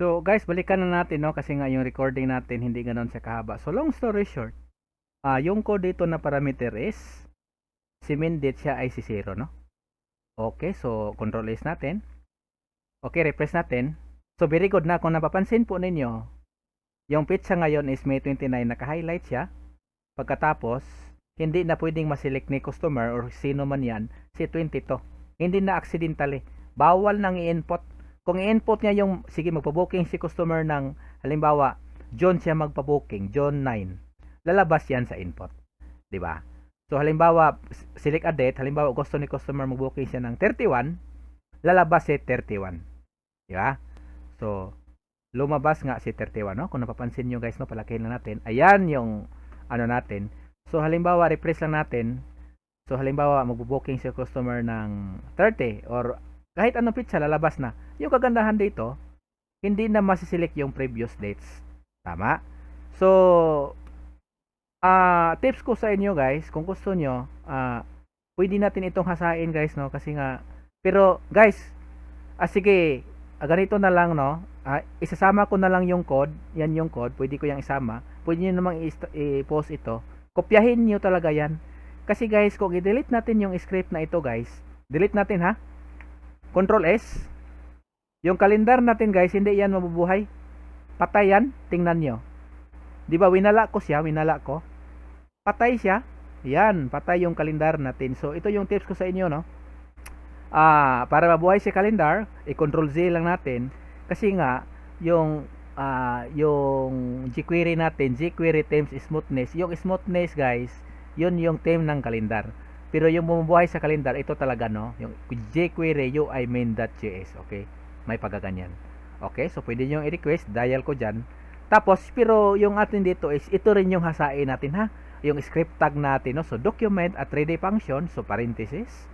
So guys, balikan na natin no kasi nga yung recording natin hindi ganoon siya kahaba. So long story short, ah yung code dito na parameter is si min date siya ay si 0 no. Okay, so control is natin. Okay, refresh natin. So very good na kung napapansin po ninyo, yung pizza ngayon is May 29 naka-highlight siya. Pagkatapos, hindi na pwedeng maselect ni customer or sino man yan si 22. Hindi na accidentally. Bawal nang i-input kung i-input niya yung, sige, magpa-booking si customer ng, halimbawa, John siya magpa-booking, John 9. Lalabas yan sa input. 'Di ba? So, halimbawa, select a date, halimbawa, gusto ni customer mag-booking siya ng 31, lalabas si 31. 'Di ba? So, lumabas nga si 31, no? Kung napapansin nyo guys, no, palakihin lang natin. Ayan yung, ano natin. So, halimbawa, refresh lang natin. So, halimbawa, magbo-booking si customer ng 30 or kahit anong pizza, lalabas na. Yung kagandahan dito, hindi na masiselect yung previous dates. Tama? So, ah tips ko sa inyo guys, kung gusto nyo, ah pwede natin itong hasain guys, no? Kasi nga, pero guys, ah sige, ah, ganito na lang, no? Ah, isasama ko na lang yung code, yan yung code, pwede ko yung isama. Pwede nyo namang i-post ito. Kopyahin nyo talaga yan. Kasi guys, kung i-delete natin yung script na ito guys, delete natin ha. Control S. Yung kalendar natin guys, hindi yan mabubuhay. Patay yan, tingnan nyo. Di ba winala ko siya, winala ko. Patay siya. Yan, patay yung kalendar natin. So ito yung tips ko sa inyo, no. Ah, para mabuhay si kalendar, i-control Z lang natin kasi nga yung ah yung jQuery natin, jQuery times smoothness. Yung smoothness, guys, yun yung theme ng kalendar. Pero yung bumubuhay sa kalendar, ito talaga, no? Yung jQuery UI main.js, okay? May pagaganyan. Okay, so pwede nyo i-request, dial ko dyan. Tapos, pero yung atin dito is, ito rin yung hasain natin, ha? Yung script tag natin, no? So, document at 3D function, so parenthesis.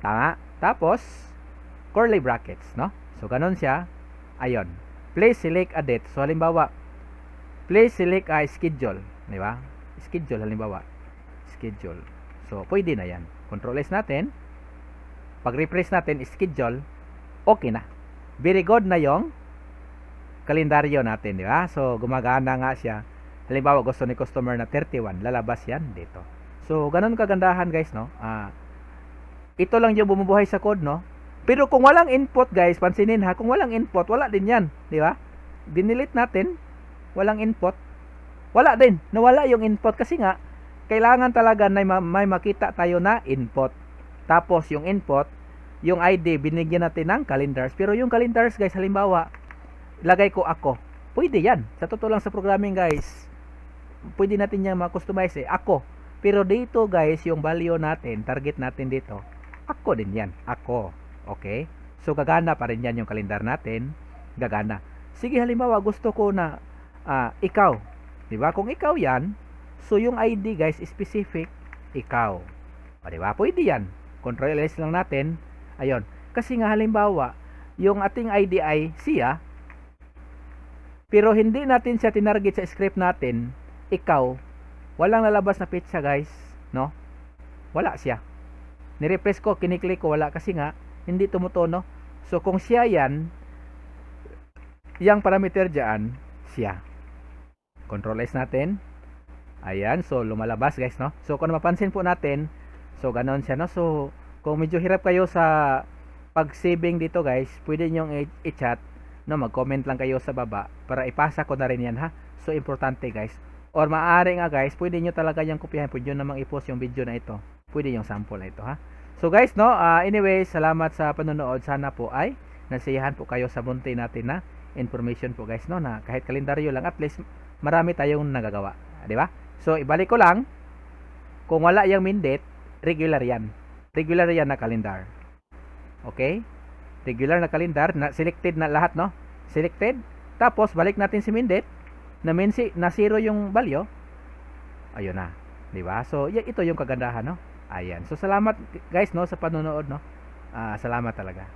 Tama. Tapos, curly brackets, no? So, ganun siya. Ayon. Please select a date. So, halimbawa, please select a schedule. Di ba? Schedule, halimbawa. Schedule. So, pwede na yan. Control S natin. Pag refresh natin, schedule, okay na. Very good na yung kalendaryo natin, di ba? So, gumagana nga siya. Halimbawa, gusto ni customer na 31, lalabas yan dito. So, ganun kagandahan guys, no? Ah, ito lang yung bumubuhay sa code, no? Pero kung walang input, guys, pansinin ha, kung walang input, wala din yan, di ba? Dinelete natin, walang input, wala din, nawala yung input kasi nga, kailangan talaga na ma- may makita tayo na input. Tapos yung input, yung ID, binigyan natin ng calendars. Pero yung calendars, guys, halimbawa, lagay ko ako. Pwede yan. Sa totoo lang sa programming, guys, pwede natin yan ma-customize eh. Ako. Pero dito, guys, yung value natin, target natin dito, ako din yan. Ako. Okay? So, gagana pa rin yan yung kalendar natin. Gagana. Sige, halimbawa, gusto ko na ah, ikaw. Di ba? Kung ikaw yan, so yung ID, guys, specific, ikaw. O, di ba? Pwede yan. Control S lang natin. Ayun. Kasi nga, halimbawa, yung ating ID ay siya, pero hindi natin siya tinarget sa script natin, ikaw, walang lalabas na pizza guys, no? Wala siya. Ni-refresh ko, kiniklik ko, wala kasi nga, hindi tumutono. So, kung siya yan, yung parameter dyan, siya. Control S natin. Ayan, so lumalabas guys, no? So, kung mapansin po natin, so ganon siya, no? So, kung medyo hirap kayo sa pag-saving dito guys, pwede nyo i-chat, no? Mag-comment lang kayo sa baba para ipasa ko na rin yan, ha? So, importante guys. Or maaari nga guys, pwede nyo talaga yung kopyahin. Pwede nyo namang i-post yung video na ito. Pwede yung sample na ito, ha? So guys, no, ah, anyway, salamat sa panonood. Sana po ay nasiyahan po kayo sa bunti natin na information po guys, no, na kahit kalendaryo lang, at least marami tayong nagagawa. Di ba? So, ibalik ko lang, kung wala yung min date, regular yan. Regular yan na kalendar. Okay? Regular na kalendar, na selected na lahat, no? Selected. Tapos, balik natin si min date, na, min si, na zero yung value. Ayun na. Di ba? So, y- ito yung kagandahan, no? Ayan. So, salamat guys, no, sa panonood, no? Ah, salamat talaga.